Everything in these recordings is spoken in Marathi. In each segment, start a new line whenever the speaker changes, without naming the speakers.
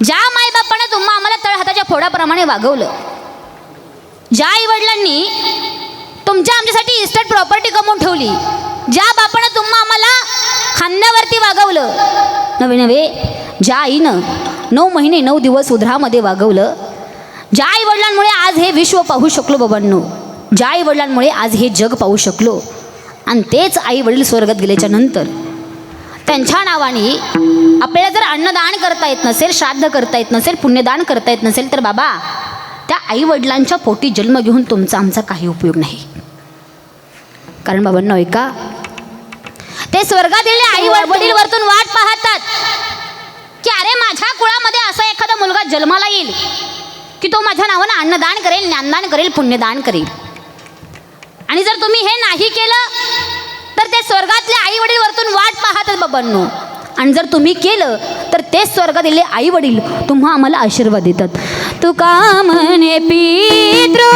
ज्या मायबापानं तुम्हा आम्हाला तळहाताच्या फोडाप्रमाणे वागवलं ज्या आईवडिलांनी तुमच्या आमच्यासाठी इस्टेट प्रॉपर्टी कमवून ठेवली ज्या बापानं तुम्हा आम्हाला खांद्यावरती वागवलं नवे नवे ज्या आईनं नऊ महिने नऊ दिवस उधरामध्ये वागवलं ज्या आईवडिलांमुळे आज हे विश्व पाहू शकलो बाबांनो ज्या आईवडिलांमुळे आज हे जग पाहू शकलो आणि तेच आईवडील स्वर्गात गेल्याच्यानंतर त्यांच्या नावाने आपल्याला जर अन्नदान करता येत नसेल श्राद्ध करता येत नसेल पुण्यदान करता येत नसेल तर बाबा त्या आई वडिलांच्या पोटी जन्म घेऊन तुमचा आमचा काही उपयोग नाही. कारण बाबांना ऐका. ते स्वर्गातील आई वडील वरतून वाट पाहतात की अरे माझ्या कुळामध्ये असा एखादा मुलगा जन्माला येईल की तो माझ्या नावानं अन्नदान करेल ज्ञानदान करेल पुण्यदान करेल. आणि जर तुम्ही हे नाही केलं तर ते स्वर्गातले आई वडील वरतून वाट पाहतात बाबांनो आणि जर तुम्ही केलं तर तेच स्वर्गातले आई वडील तुम्हा आम्हाला आशीर्वाद देतात. तू का म्हणे पितृ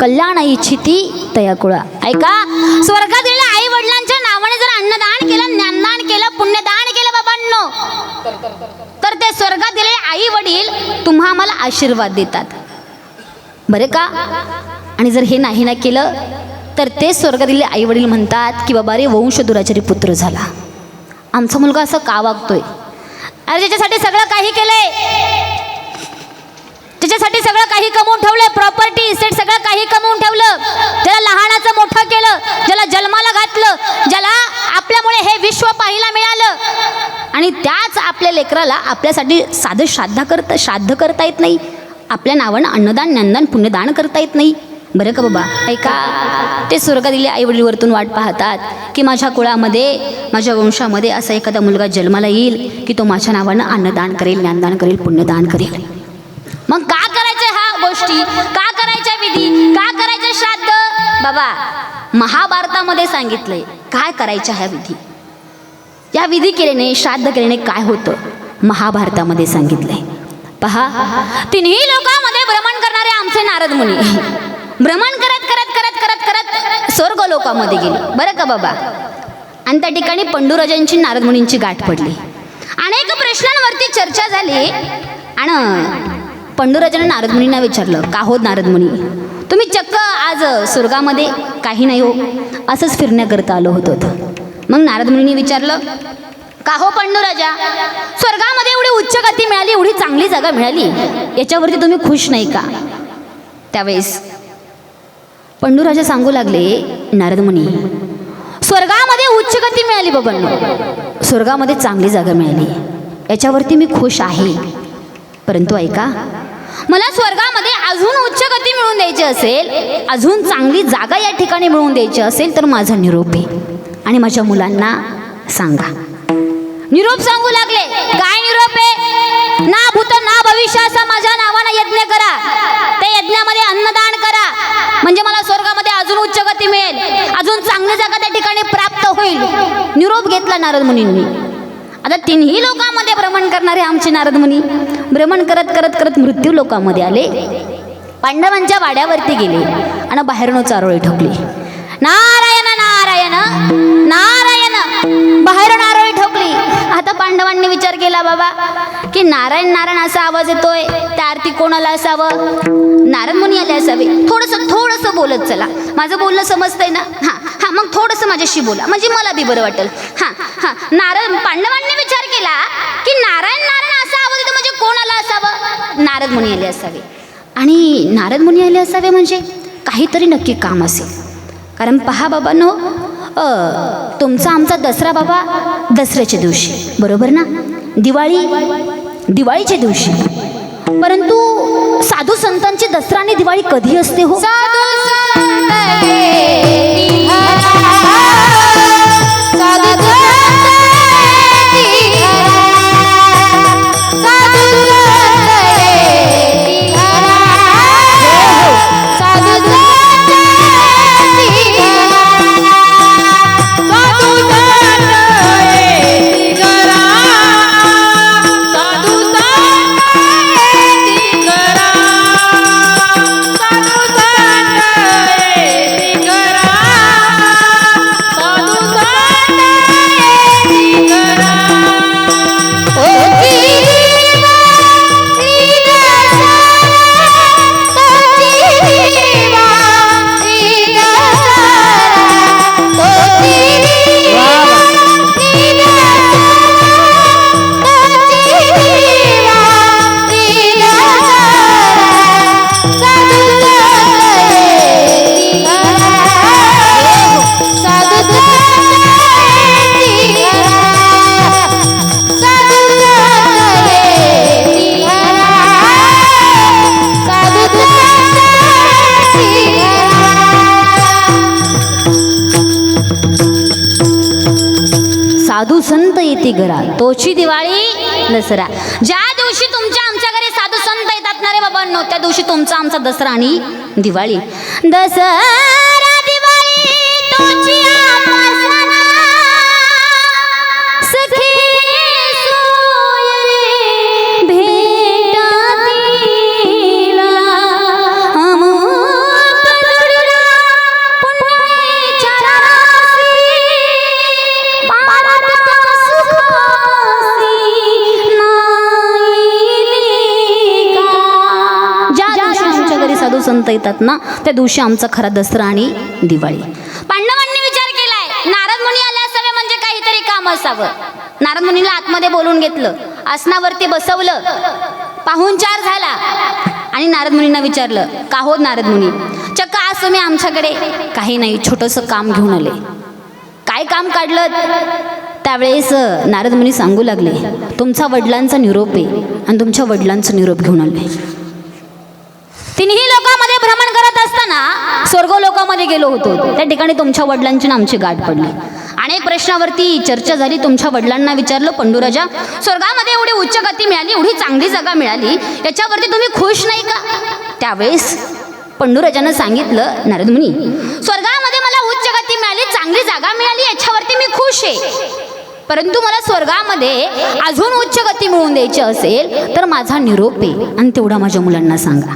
कल्याण इच्छिती तया कुळा. ऐका स्वर्गातील आई वडिलांच्या नावाने जर अन्नदान केलं ज्ञानदान केलं पुण्यदान केलं बाबांनो तर ते स्वर्गातील आई वडील तुम्हा आम्हाला आशीर्वाद देतात. बरे का? आणि जर हे नाही ना केलं तर ते स्वर्गातील आई वडील म्हणतात की बाबा रे वंश दुराचारी पुत्र झाला. आमचा मुलगा असं का वागतोय? अरे ज्याच्यासाठी सगळं काही केलंय. त्याच्यासाठी सगळं काही कमवून ठेवलं प्रॉपर्टी इस्टेट सगळं काही कमवून ठेवलं. त्याला लहानाचं मोठं केलं ज्याला जन्माला घातलं ज्याला आपल्यामुळे हे विश्व पाहायला मिळालं. आणि त्याच आपल्या लेकराला आपल्यासाठी साधं श्राद्धा करता श्राद्ध करता येत नाही. आपल्या नावानं अन्नदान ज्ञानदान पुण्यदान करता येत नाही. बरं का बाबा? ऐका ते स्वर्गादिले आई वडील वरतून वाट पाहतात की माझ्या कुळामध्ये माझ्या वंशामध्ये असा एखादा मुलगा जन्माला येईल की तो माझ्या नावानं अन्नदान करेल ज्ञानदान करेल पुण्यदान करेल. मग का गोष्टी का करायच्या विधी का करायचे श्राद्ध? बाबा महाभारतामध्ये सांगितलंय काय करायच्या ह्या विधी? या विधी केल्याने श्राद्ध केल्याने काय होतं? महाभारतामध्ये सांगितलंय. पहा तिन्ही लोकांमध्ये भ्रमण करणारे आमचे नारद मुनी. भ्रमण करत करत करत करत करत स्वर्ग लोकामध्ये गेले. बरं का बाबा? आणि त्या ठिकाणी पंडुराजांची नारद मुनींची गाठ पडली. अनेक प्रश्नांवरती चर्चा झाली. आणि पंडुराजानं नारदमुनींना विचारलं का हो नारदमुनी? तुम्ही चक्क आज स्वर्गामध्ये काही नाही हो. असंच फिरण्याकरता आलो होतो मग नारदमुनींनी विचारलं का हो पंडुराजा? स्वर्गामध्ये एवढी उच्च गती मिळाली एवढी चांगली जागा मिळाली याच्यावरती तुम्ही खुश नाही का? त्यावेळेस पंडुराजा सांगू लागले नारदमुनी स्वर्गामध्ये उच्च गती मिळाली बाबांनो स्वर्गामध्ये चांगली जागा मिळाली. याच्यावरती मी खुश आहे. परंतु ऐका मला स्वर्गामध्ये अजून उच्च गती मिळवून द्यायची असेल अजून चांगली जागा या ठिकाणी मिळवून द्यायची असेल तर माझा निरोप आहे आणि माझ्या मुलांना सांगा. निरोप सांगू लागले. काय निरोप आहे? ना भूत ना भविष्य असा माझ्या नावानं यज्ञ करा. त्या यज्ञामध्ये अन्नदान करा. म्हणजे मला स्वर्गामध्ये अजून उच्च गती मिळेल. अजून चांगली जागा त्या ठिकाणी प्राप्त होईल. निरोप घेतला नारद मुनींनी. आता तिन्ही लोकांमध्ये भ्रमण करणारे आमचे नारद मुनी भ्रमण करत करत करत मृत्यू लोकांमध्ये आले. पांडवांच्या वाड्यावरती गेले आणि बाहेरून चारोळी ठोकली. नारायण नारायण नारायण बाहेरून आरोळी ठोकली. आता पांडवांनी विचार केला बाबा की नारायण नारायण असा आवाज येतोय त्या आरती कोणाला असावं? नारायण मुनी आले असावे. थोडंसं थोडंसं बोलत चला. माझं बोलणं समजतंय ना? हां हां मग थोडंसं माझ्याशी बोला. म्हणजे मला बी बरं वाटेल. नारायण पांडवांनी विचार केला की नारायण नारायण असा आवाज येतो म्हणजे कोणाला असावं? नारद मुनी आले असावे. आणि नारद मुनी आले असावे म्हणजे काहीतरी नक्की काम असेल. कारण पहा बाबांनो अ, तुमचा आमचा दसरा बाबा दसऱ्याच्या दिवशी बरोबर ना? दिवाळी दिवाळीच्या दिवशी. परंतु साधू संतांची दसरा आणि दिवाळी कधी असते हो?
साधू संत घरा.
तोची दिवाळी दसरा. ज्या दिवशी तुमच्या आमच्या घरी साधू संत येतात ना रे बाबांनो त्या दिवशी तुमचा आमचा दसरा आणि दिवाळी. दसरा दिवाळी तोची संत येतात ना त्या दिवशी आमचा खरा दसरा आणि दिवाळी. पांडवांनी विचार केलाय. नारद मुनी आले असावे म्हणजे काहीतरी काम असावं. नारद मुनीला आतमध्ये बोलून घेतलं. आसनावरती बसवलं. पाहून चार झाला. आणि नारद मुनींना विचारलं का हो नारद मुनी? चक्क आज तुम्ही आमच्याकडे काही नाही छोटंसं काम घेऊन आले. काय काम काढलं त्यावेळेस नारद मुनी सांगू लागले तुमचा वडिलांचा निरोप आहे आणि तुमच्या वडिलांचा निरोप घेऊन आले. तिन्ही लोकांमध्ये भ्रमण करत असताना स्वर्ग लोकांमध्ये गेलो होतो. त्या ठिकाणी तुमच्या वडिलांची आमची गाठ पडली. अनेक प्रश्नावरती चर्चा झाली. तुमच्या वडिलांना विचारलं पंडूराजा स्वर्गामध्ये एवढी उच्च गती मिळाली एवढी चांगली जागा मिळाली याच्यावरती तुम्ही खुश नाही का? त्यावेळेस पंडूराजानं सांगितलं नारद मुनी स्वर्गामध्ये मला उच्च गती मिळाली चांगली जागा मिळाली याच्यावरती मी खुश आहे. परंतु मला स्वर्गामध्ये अजून उच्च गती मिळवून द्यायची असेल तर माझा निरोप आहे आणि तेवढा माझ्या मुलांना सांगा.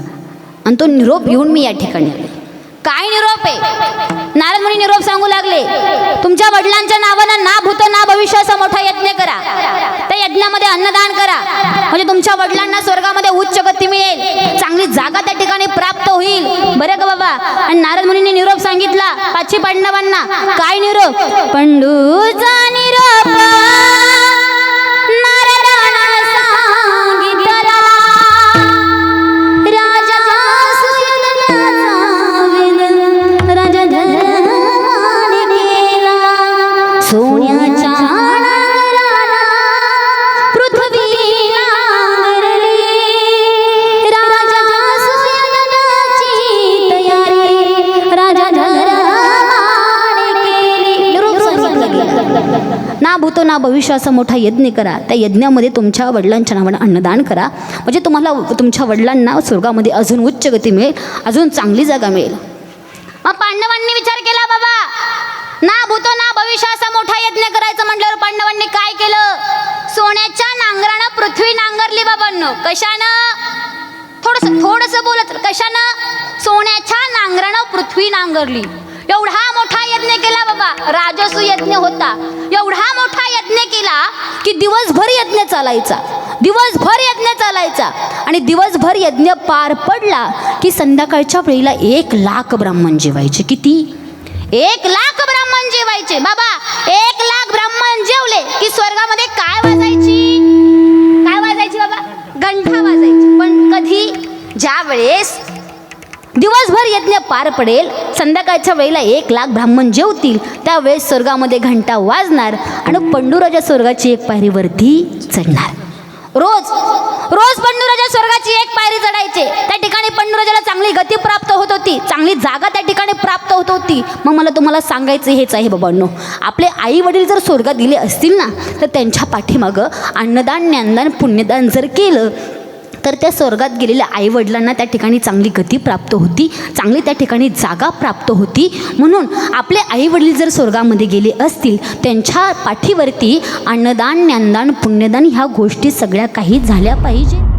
आणि तो निरोप घेऊन मी या ठिकाणी आले. काय निरोप आहे? नारद मुनी निरोप सांगू लागले. तुमच्या वडिलांच्या नावानं ना भूत ना भविष्याचा मोठा यज्ञ करा. त्या यज्ञामध्ये अन्नदान करा. म्हणजे तुमच्या वडिलांना स्वर्गामध्ये उच्च गती मिळेल. चांगली जागा त्या ठिकाणी प्राप्त होईल. बरं का बाबा? आणि नारद मुनीने निरोप सांगितला पाचशे पांडवांना. काय निरोप? पंडूचा निरोप. ना असा मोठा यज्ञ करा. त्या यज्ञामध्ये तुमच्या वडिलांच्या नावानं अन्नदान करा. म्हणजे तुम्हाला तुमच्या वडिलांना स्वर्गामध्ये अजून उच्च गती मिळेल अजून चांगली जागा मिळेल. मग पांडवांनी विचार केला बाबा. ना भूतो ना भविष्य असा मोठा यज्ञ करायचं म्हटल्यावर पांडवांनी काय केलं? सोन्याच्या नांगरानं पृथ्वी नांगरली बाबांनो. कशानं? थोडस थोडस बोलत कशानं? सोन्याच्या नांगरानं पृथ्वी नांगरली. एवढा मोठा यज्ञ केला बाबा. राजसू यज्ञ होता. एवढा मोठा यज्ञ केला की दिवसभर यज्ञ चालायचा. दिवसभर यज्ञ चालायचा. आणि दिवसभर यज्ञ पार पडला की संध्याकाळच्या वेळेला एक लाख ब्राह्मण जेवायचे. किती? एक लाख ब्राह्मण जेवायचे. बाबा एक लाख ब्राह्मण जेवले की स्वर्गामध्ये काय वाजायची? काय वाजायची बाबा? घंटा वाजायची. पण कधी? ज्या वेळेस दिवसभर यज्ञ पार पडेल. संध्याकाळच्या वेळेला एक लाख ब्राह्मण जेवतील. त्यावेळेस स्वर्गामध्ये घंटा वाजणार आणि पंडुराच्या स्वर्गाची एक पायरी वरती चढणार. रोज रोज पंडुराच्या स्वर्गाची एक पायरी चढायचे. त्या ठिकाणी पंडुराजाला चांगली गती प्राप्त होत होती. चांगली जागा त्या ठिकाणी प्राप्त होत होती. मग मला तुम्हाला सांगायचं हेच आहे बाबांनो. आपले आई वडील जर स्वर्गात दिले असतील ना तर त्यांच्या पाठीमागं अन्नदान ज्ञानदान पुण्यदान जर केलं तर त्या स्वर्गात गेलेल्या आईवडिलांना त्या ठिकाणी चांगली गती प्राप्त होती चांगली त्या ठिकाणी जागा प्राप्त होती. म्हणून आपले आईवडील जर स्वर्गामध्ये गेले असतील त्यांच्या पाठीवरती अन्नदान ज्ञानदान पुण्यदान ह्या गोष्टी सगळ्या काही झाल्या पाहिजे.